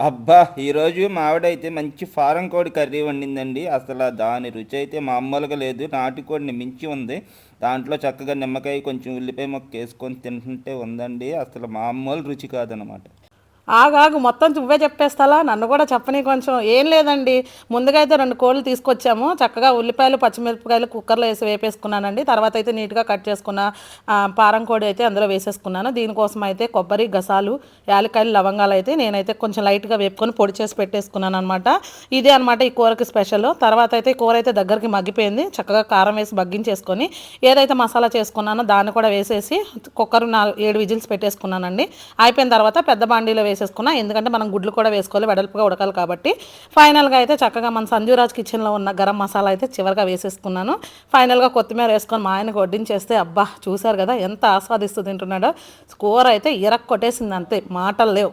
అబ్బా ఈరోజు మావిడైతే మంచి ఫారం కోడి కర్రీ వండిందండి. అసలు దాని రుచి అయితే మామూలుగా లేదు. నాటుకోడిని మించి ఉంది. దాంట్లో చక్కగా నిమ్మకాయ కొంచెం ఉల్లిపాయ మొక్క వేసుకొని తింటుంటే ఉందండి. అసలు మామూలు రుచి కాదనమాట. ఆగాగు మొత్తం నువ్వే చెప్పేస్తాలా? నన్ను కూడా చెప్పని కొంచెం. ఏం లేదండి. ముందుగా అయితే రెండు కోళ్ళు తీసుకొచ్చాము. చక్కగా ఉల్లిపాయలు పచ్చిమిరపకాయలు కుక్కర్లో వేసి వేపేసుకున్నానండి. తర్వాత అయితే నీట్గా కట్ చేసుకున్న పారం కోడి అయితే అందులో వేసేసుకున్నాను. దీనికోసం అయితే కొబ్బరి గసాలు యాలకాయలు లవంగాలు అయితే నేనైతే కొంచెం లైట్గా వేపుకొని పొడి చేసి పెట్టేసుకున్నాను అనమాట ఇదే అనమాట ఈ కూరకి స్పెషల్. తర్వాత అయితే ఈ కూర అయితే దగ్గరికి మగ్గిపోయింది. చక్కగా కారం వేసి మగ్గించేసుకొని ఏదైతే మసాలా చేసుకున్నానో దాన్ని కూడా వేసేసి కుక్కర్ నాలుగు ఏడు విజిల్స్ పెట్టేసుకున్నానండి. అయిపోయిన తర్వాత పెద్ద బాండీలో వేసేసుకున్నా. ఎందుకంటే మనం గుడ్లు కూడా వేసుకోవాలి వెడల్పుగా ఉడకాలి కాబట్టి. ఫైనల్గా అయితే చక్కగా మన సంజీవరాజ్ కిచెన్లో ఉన్న గరం మసాలా అయితే చివరిగా వేసేసుకున్నాను. ఫైనల్గా కొత్తిమీర వేసుకొని మా ఆయనకు వడ్డించేస్తే అబ్బా చూశారు కదా ఎంత ఆస్వాదిస్తూ తింటున్నాడో. కూర అయితే ఇరక్ కొట్టేసింది అంతే మాటలు లేవు.